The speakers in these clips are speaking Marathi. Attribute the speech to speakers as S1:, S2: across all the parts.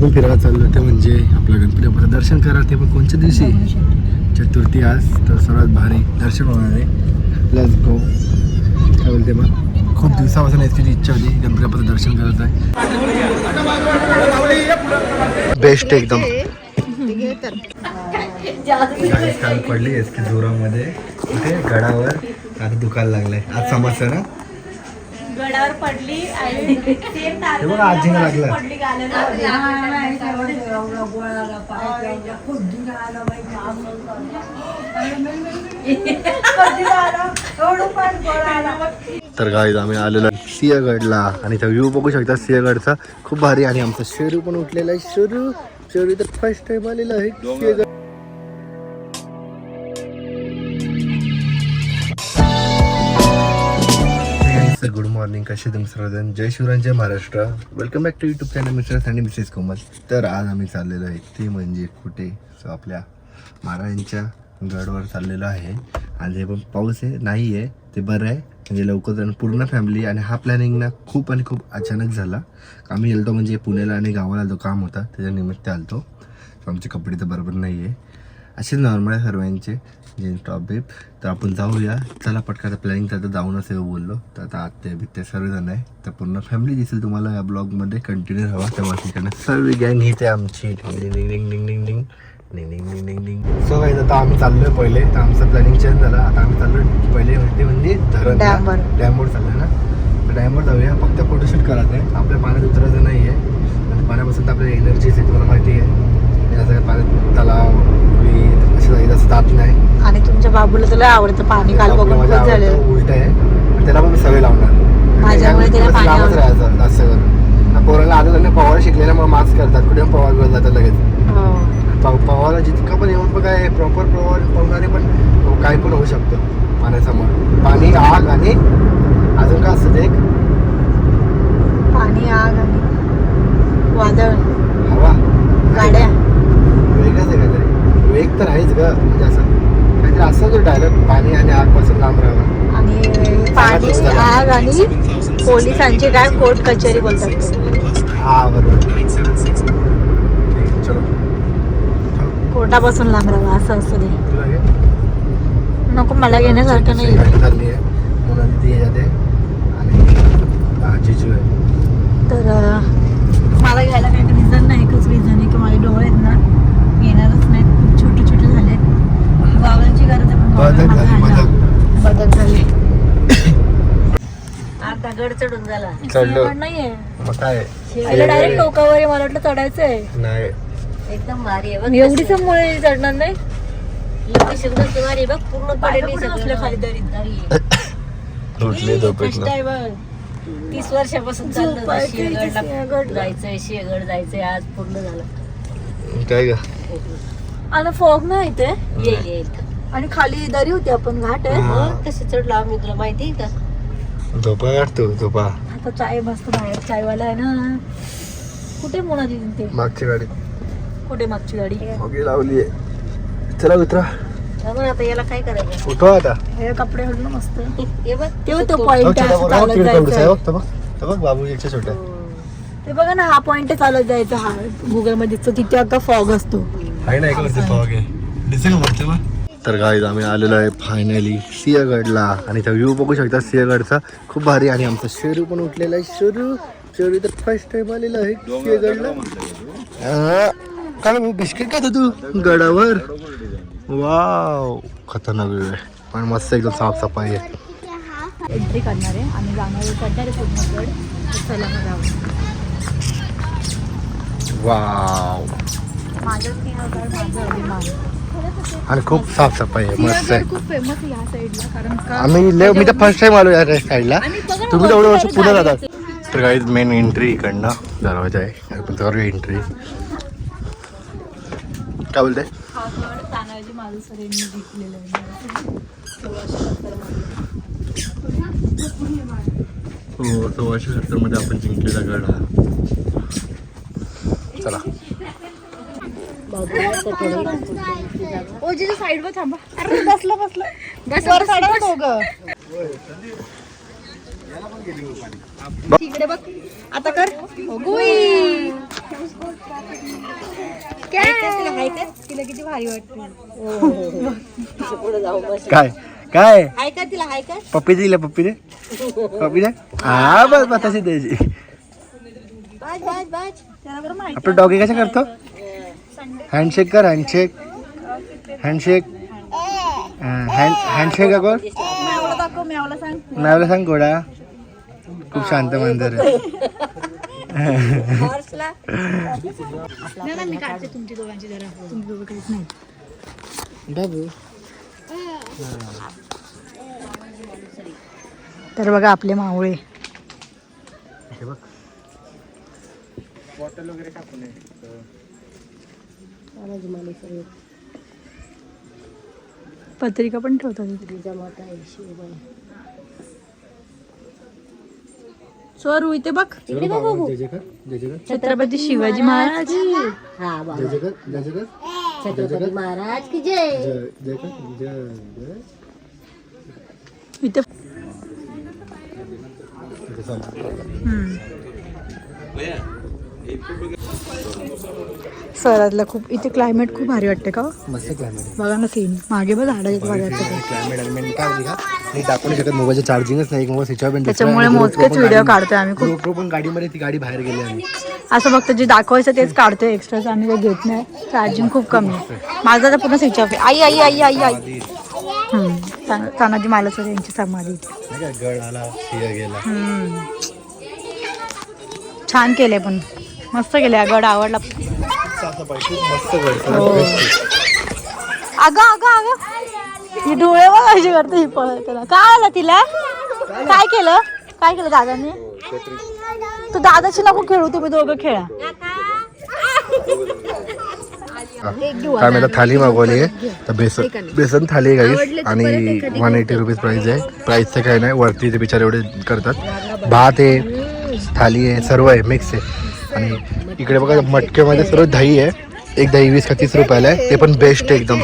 S1: आपण फिरायला चाललो ते म्हणजे आपलं गणपती बाप्पाचं दर्शन करा ते पण कोणत्या दिवशी? चतुर्थी आज तर सर्वात भारी दर्शन होणार आहे. लेट्स गो काय बोलते मग खूप दिवसापासून याची इच्छा होती गणपती बाप्पाचं दर्शन करायचं आहे बेस्ट एकदम. काल पडली एस की जोरामध्ये. कुठे गडावर आता दुखायला लागलाय. आज समजतं ना?
S2: गडावर पडली आणि सेम
S1: हे बघा आजीला लागलं.
S2: पडली गाण्यामध्ये
S1: तर गाईज आम्ही आलेलो आहे सिंहगडला आणि त्या व्ह्यू बघू शकता सिंहगडचा. खूप भारी आणि आमचा शेरू पण उठलेला आहे. शेरू शेरू तर फर्स्ट टाइम आलेला आहे. सिंहगड गुड मॉर्निंग कसे तुम्ही सर्वजण जय Shivraj Maharashtra. Welcome back to YouTube channel mister आणि मिसेस कोमल. तर आज आम्ही चाललेलो आहे ते म्हणजे कुठे? सो आपल्या महाराजांच्या गडवर चाललेलो आहे. आणि हे पण पाऊस आहे नाही आहे ते बरं आहे. म्हणजे लवकर जाणं पूर्ण फॅमिली आणि हा प्लॅनिंग ना खूप आणि खूप अचानक झाला. आम्ही गेलो म्हणजे पुण्याला आणि गावाला आलतो काम होता त्याच्या निमित्त आलतो. सो आमचे कपडे तर बरोबर नाही आहे असे नॉर्मल आहे सर्वांचे. जे टॉप बेप तर आपण जाऊया. चला पटकन प्लॅनिंग तर जाऊन असे बोललो. तर आता आत्ते बित्या सर्वजण आहे. तर पूर्ण फॅमिली दिसेल तुम्हाला या ब्लॉगमध्ये कंटिन्यू राहा. तेव्हा ठिकाणी सर्व गॅंग इथे आमची. डिंग डिंग डिंग डिंग डिंग सो काही आता आम्ही चाललोय पहिले. तर आमचं प्लॅनिंग चेंज झाला. आता आम्ही चाललोय पहिले म्हणजे म्हणजे धरण.
S2: डॅमवर
S1: चाललोय ना. तर डॅमवर जाऊया. फक्त फोटोशूट करा. जात नाही.
S2: आणि तुमच्या बाबूला तुला आवडतं पाणी काल बघून खूप झालं.
S1: उलट आहे. त्याला पण मी सवय लावणार.
S2: माझ्यामुळे त्याला पाणी
S1: लांबच
S2: आवडतं.
S1: राहायचं जास्त करून. पोराला आता त्यांनी पवार शिकलेल्यामुळे मास्क करतात. कुठे पण पवार करत जातात लगेच.
S2: हो.
S1: पव- पवाला जितकं पण येऊन पण काय प्रॉपर पवार पवणारे पण काय पण होऊ शकतं. पाण्यासमोर. आणि
S2: पोलिसांचे काय कोर्ट कचेरी बोलतात कोर्टापासून लांब राहा असं
S1: असं दे.
S2: नको मला घेण्यासारखं नाही. तर मला घ्यायला काही रिझन नाही एकच रिझन आहे की माझे डोळे आहेत ना येणारच नाहीत. खूप छोटे छोटे आहेत बाबांची गरज आहे पण बदल
S1: झाली.
S3: आता गड चढून झाला.
S1: चढलो.
S2: नाहीये.
S1: मग काय?
S2: पहिलं डायरेक्ट टोकावर आहे मला वाटलं चढायचंय.
S1: नाही.
S3: एकदम भारी आहे बघ
S2: एवढीच मुळे चढणार नाही?
S3: लोकेशन कसं भारी आहे बघ पूर्ण
S2: कुठे
S3: सगळं
S2: खाली दरीत?
S3: दरी आहे.
S1: झोपेतनं
S3: टाइम बघ. तीस वर्षापासून चाललं होतं सिंहगडला. जायचंय सिंहगड जायचंय आज पूर्ण झालं.
S1: काय ग?
S2: आणि फॉग नाही इथे?
S3: ये ये इथं.
S2: आणि खाली दरी होती आपण घाट आहे.
S1: हा.
S3: मग कसं चढलो आम्ही तुला माहिती आहे का?
S1: झोपा काढतो झोपा
S2: आता चाय मस्त बाहेर चायवाला आहे ना. कुठे मोना दिली ते?
S1: मागची गाडी.
S2: कुठे मागची गाडी?
S1: ओके लावली आहे. चला उतरा
S3: त्यामुळे आता याला काय करायचं?
S1: उठवा आता.
S2: हे कपडे घालून मस्त.
S3: हे बघ
S2: तो पॉइंट
S1: बघ, तो बघ बाबू छोटा
S2: ते बघा ना हा पॉइंट चालत जायचा. हा गुगलमध्ये तो किती अगदी फॉग असतो.
S1: आहे ना एका फॉग आहे. दिसेल का तर गाईज आम्ही आलेलो आहे फायनली सिंहगडला. आणि त्या व्ह्यू बघू शकता सिंहगडचा. खूप भारी. आणि आमचा शेरू पण उठलेला आहे. शेरू शेरू तर फर्स्ट टाइम आलेला आहे सिंहगडला. काय मग बिस्किट खातो तू गडावर. वाव खतरनाक व्ह्यू आहे. पण मस्त एकदम साफसफाई आहे.
S2: एंट्री करणार आहे. आणि जाणार चढणार आहे पूर्ण चला मग
S1: वाव
S2: माझं सिंहगड माझं अभिमान.
S1: आणि खूप साफसफाई आहे मस्त आहे.
S2: सिंहगड खूप फेमस या साईडला कारण का?
S1: आम्ही लय मी तर फर्स्ट टाइम आलो या साईडला तुम्ही तर एवढं वर्ष पुढे जातात तर काही मेन एंट्री इकडनं दरवाजा आहे. आपण करूया एंट्री काय बोलते
S2: हा सोळाशे सत्तरमध्ये.
S1: सोळाशे सत्तरमध्ये आपण जिंकलेला गड हा. चला.
S2: ओ जिथे साईडवर थांबा. अरे बसलं बसलं. बस वर काढा ना दोघं. तिकडे बघ. आता कर. गुई. हाय का तिला किती भारी वाटते.
S3: पुढे जाऊ बस
S1: काय? काय?
S2: हाय का तिला हाय का
S1: पप्पी दिला पप्पी दे. पप्पी दे. हा बस बस तशी द्यायची आपलं डॉगी कसं करतो? हँडशेक कर हँडशेक हँडशेक हँड हँडशेक
S2: सांग.
S1: नावला सांग गोडा खूप शांत मंदिर आहे.
S3: हॉर्सला
S2: नाही ना मी काढते तुमची दोघांची जरा. तुम्ही दोघं काहीच नाही.
S1: बाबू
S2: तर बघा आपले मावळे.
S1: बघ. बॉटल वगैरे टाकून
S2: पत्रिका पण ठेवतात इथे.
S3: जमात आहे शिवबाई
S2: स्वरू इथे बघ. छत्रपती शिवाजी महाराज
S3: हा बाबा छत्रपती महाराज की जय.
S1: जय जय कर जय जय.
S2: इथे. हम्म. स्वराजला खूप इथे क्लायमेट खूप भारी वाटते का?
S1: मस्त क्लायमेट
S2: बघा ना सीन मागे बघ झाडं
S1: क्लायमेट काय शकत मोबाईलचं चार्जिंगच नाही मोबाईल स्विच ऑफ
S2: त्याच्यामुळे मोजकेच व्हिडिओ काढतोय आम्ही खूप.
S1: पण गाडीमध्ये ती गाडी बाहेर गेली आम्ही
S2: असं फक्त जे दाखवायचं तेच काढतोय एक्स्ट्राच आम्ही काही घेत नाही. चार्जिंग खूप कमी आहे. माझा तर पूर्ण स्विच ऑफ आहे. आई आई आई आई आई. तानाजी मालसर यांची समाधी. छान केले पण. मस्त केले हा गड आवडला.
S1: मस्त गड
S2: हो. अगं अगं अगं. ही डोळे बघ अशी करते ही पळत काय आलं तिला? काय केलं? काय केलं दादाने? तू दादाची नको खेळू तुम्ही दोघं खेळा.
S1: काय आता थाली मागवली आहे. तर बेसन बेसन थाली आहे गाईस. आणि वन एटी रुपीज प्राईस आहे. प्राईसचं काही नाही वरती ते बिचारे एवढे करतात. भात आहे थाली आहे सर्व आहे मिक्स आहे. आणि इकडे बघा मटक्यामध्ये सर्व दही आहे. एक दही वीस का तीस रुपयाला आहे. ते पण बेस्ट आहे एकदम.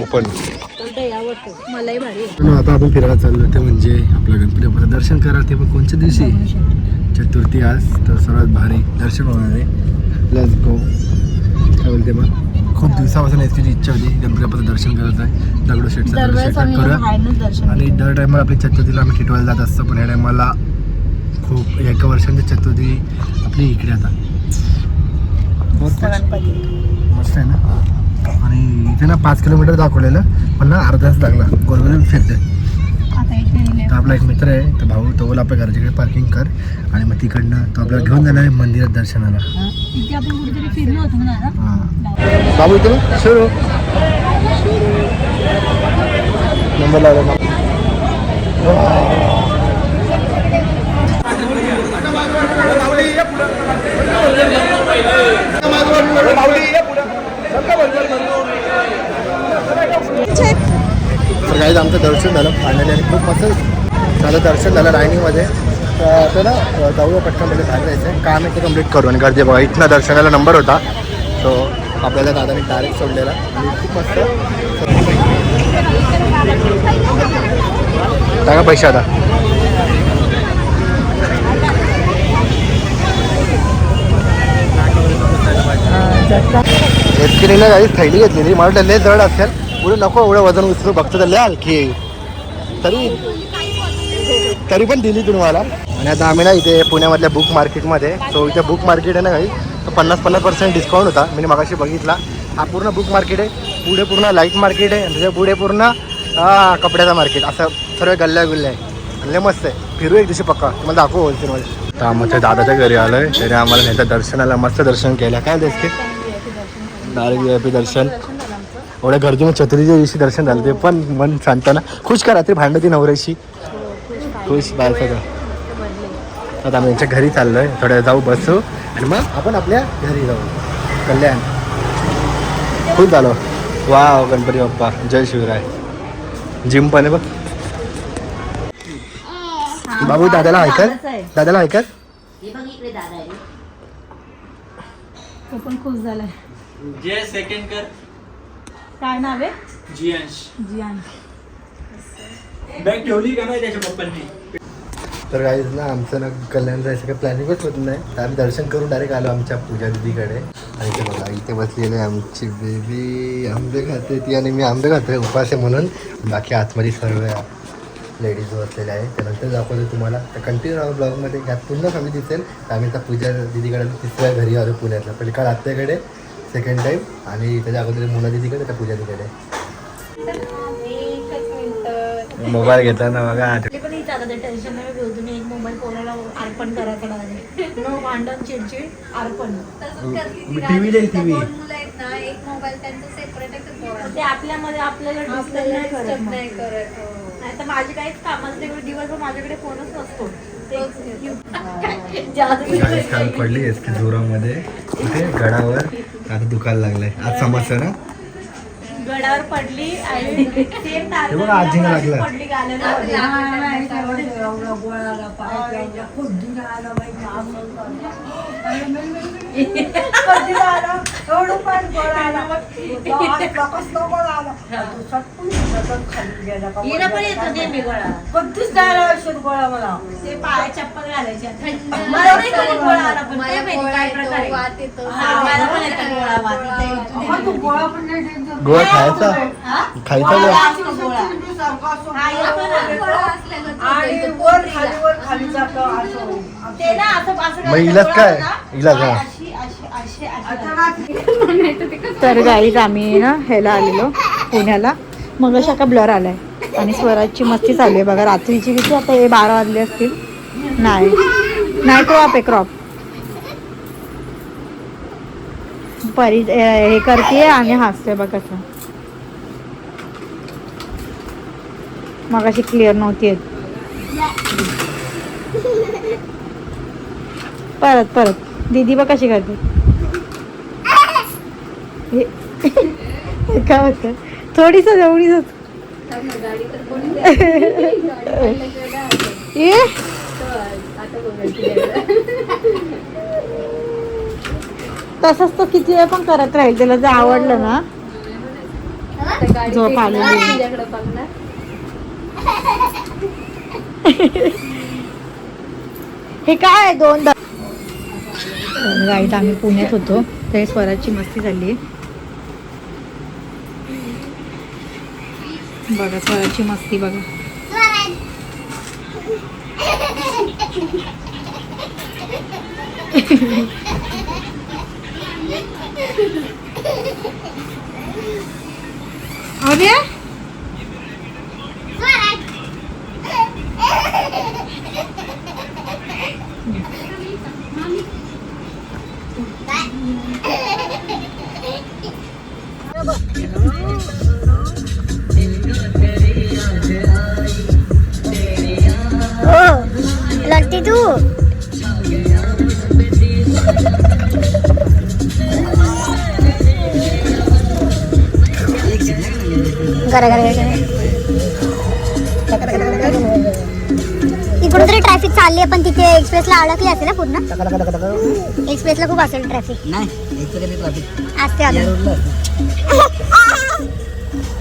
S1: ओपन
S2: आहे.
S1: आता आपण फिरायला चाललो ते म्हणजे आपलं गणपती बाप्पाचं दर्शन करा ते पण कोणत्या दिवशी? चतुर्थी आज तर सर्वात भारी दर्शन होणार आहे. लेट्स गो काय बोलते मग खूप दिवसापासून याची इच्छा होती गणपती बाप्पाचं दर्शन करायचं आहे दगडूशेठचं
S2: आम्ही
S1: करूया आणि दर टायमाला आपली चतुर्थीला आम्ही टिटवायला जात असतो पण या टायमाला खूप एका वर्षांची चतुर्थी आपली इकडे आता. मस्त आहे ना? आणि इथे ना पाच किलोमीटर दाखवलेलं पण ना अर्धा तास लागला. गोलगोल फिरते आपला एक मित्र आहे तर भाऊ तो बोला आपल्या घराच्याकडे पार्किंग कर आणि मग तिकडनं तो आपल्याला घेऊन जाणार आहे मंदिरात दर्शनाला.
S2: इथे आपण कुठेतरी फिरलो होतो ना दादा
S1: हां. बाबू इथे सुरू. नंबर लावला. तर काही आमचं दर्शन झालं फायनली आणि खूप मस्त झालं दर्शन झालं रायनीमध्ये तर आता ना जाऊया म्हणजे बाहेर जायचं आहे काम आहे ते कंप्लीट करू आणि गर्दी बघा इथनं दर्शनाला नंबर होता. सो आपल्याला दादाने डायरेक्ट सोडलेला. आणि खूप मस्त. टाका पैसे आता. एसकेलीला काही थैली घेतलेली मला वाटलं लय जड असेल. पुढे नको एवढं वजन उचलू बघतो तर लय आणखी. तरी तरी पण दिली तुम्ही मला. आणि आता आम्ही ना इथे पुण्यामधल्या बुक मार्केटमध्ये सो इथे बुक मार्केट आहे ना काही तर पन्नास पन्नास पर्सेंट डिस्काउंट होता. मी मागाशी बघितला. हा पूर्ण बुक मार्केट आहे. पुढे पूर्ण लाइट मार्केट आहे. त्याच्या पुढे पूर्ण कपड्याचा मार्केट असं सर्व गल्ल्या गुल्ल्या आहे. लय मस्त आहे. फिरू एक दिवशी पक्का. तुम्हाला दाखवू होलसेलमध्ये. तर आमच्या दादाच्या घरी आलो आहे त्याने आम्हाला नेता दर्शनाला मस्त दर्शन केलं. काय दिसते डायरेक्ट व्ही आय पी दर्शन. एवढ्या गर्दीमध्ये छत्रीच्या दिवशी दर्शन झालं ते पण मन सांगताना खुश करा रात्री भांडती नवऱ्याशी. खुश बाय सगळं. आता आम्ही यांच्या घरी चाललोय. थोड्या जाऊ बसू. आणि मग आपण आपल्या घरी जाऊ. कल्याण. खुश झालो. वा गणपती बाप्पा. जय शिवराय. जिम पण आहे बघ. बाबू दादाला ऐकत दादाला ऐकत
S3: हे
S2: तो पण खुश झालाय.
S4: जे सेकंड कर.
S2: काय नाव आहे?
S4: जियांश.
S2: जियान
S4: बॅग ठेवली का नाही त्याच्या पप्पांनी?
S1: तर काहीच ना आमचं ना कल्याण जायचं काही प्लॅनिंगच होत नाही. तर आम्ही दर्शन करून डायरेक्ट आलो आमच्या पूजा दिदीकडे. आणि इथे बघा इथे बसलेले आमची बेबी आंबे खाते ती आणि मी आंबे खातोय उपास आहे म्हणून. बाकी आतमध्ये सर्व लेडीज बसलेल्या आहे त्यानंतर दाखवतो तुम्हाला. तर कंटिन्यू राहू ब्लॉगमध्ये ह्यात पुन्हा कमी दिसेल. तर आम्ही आता पूजा दिदीकडे तिसऱ्या घरी आलो पुण्यातला. पहिले काल आत्याकडे. सेकंड टाईम आणि त्याच्या अगोदर मोना दिदीकडे त्या पूजा दिदीकडे मोबाईल घेतला ना बघा.
S2: टेन्शन नाही एक मोबाईल कोणाला अर्पण करायचा नाही न भांडण चिडचिड अर्पण.
S1: टीव्ही देईल टीव्ही.
S2: ते आपल्यामध्ये आपल्याला नाही करत. नाही तर माझी काहीच कामच नाही दिवसभर माझ्याकडे फोनच नसतो.
S1: काल पडली एस की जोरामध्ये कुठे गडावर आता दुखायला लागलाय आज समजतं ना
S2: गडावर पडली आणि सेम
S1: हे बघा, आजीला लागलं.
S2: पडली हिला पण येतो नेहमी गोळा ते पाय चप्पल घालायचे मला नाही कधी गोळा आला पण काय माहिती काय प्रकार आहे. हा, मला पण येतो गोळा वात. इथे- इथे-
S1: गोळा खायचा
S2: हा?
S1: खायचा
S2: गोळा
S1: गोळा
S2: असतो गोळा. हा, येतो ना. ते ना असं असं
S1: मग इलाज काय? इलाज, हा.
S2: अशी अशी अशी अशी तर गाईज आम्ही ना ह्याला आलेलो पुण्याला. मग अशा का ब्लर आलाय. आणि स्वराजची मस्ती चालू आहे बघा रात्रीची किती आता हे बारा वाजले असतील. नाही. नाही क्रॉप आहे क्रॉप परी हे करते आणि हसते बघ कसं मग अशी क्लिअर नव्हती परत परत. दीदी बघ कशी करते. हे काय होतं थोडीस एवढीच ये. तसंच तो किती वेळ पण करत राहील. त्याला जर आवडलं ना. झोप आलं. हे काय आहे दोन गाईत आम्ही पुण्यात होतो. ते स्वराची मस्ती झाली. बघा स्वराची मस्ती बघा. अरे
S5: लढती तू इकडून तरी ट्रॅफिक चालली आहे पण तिथे एक्सप्रेसला अडकली असेल ना पूर्ण एक्सप्रेसला खूप असेल ट्रॅफिक
S6: नाही
S5: असते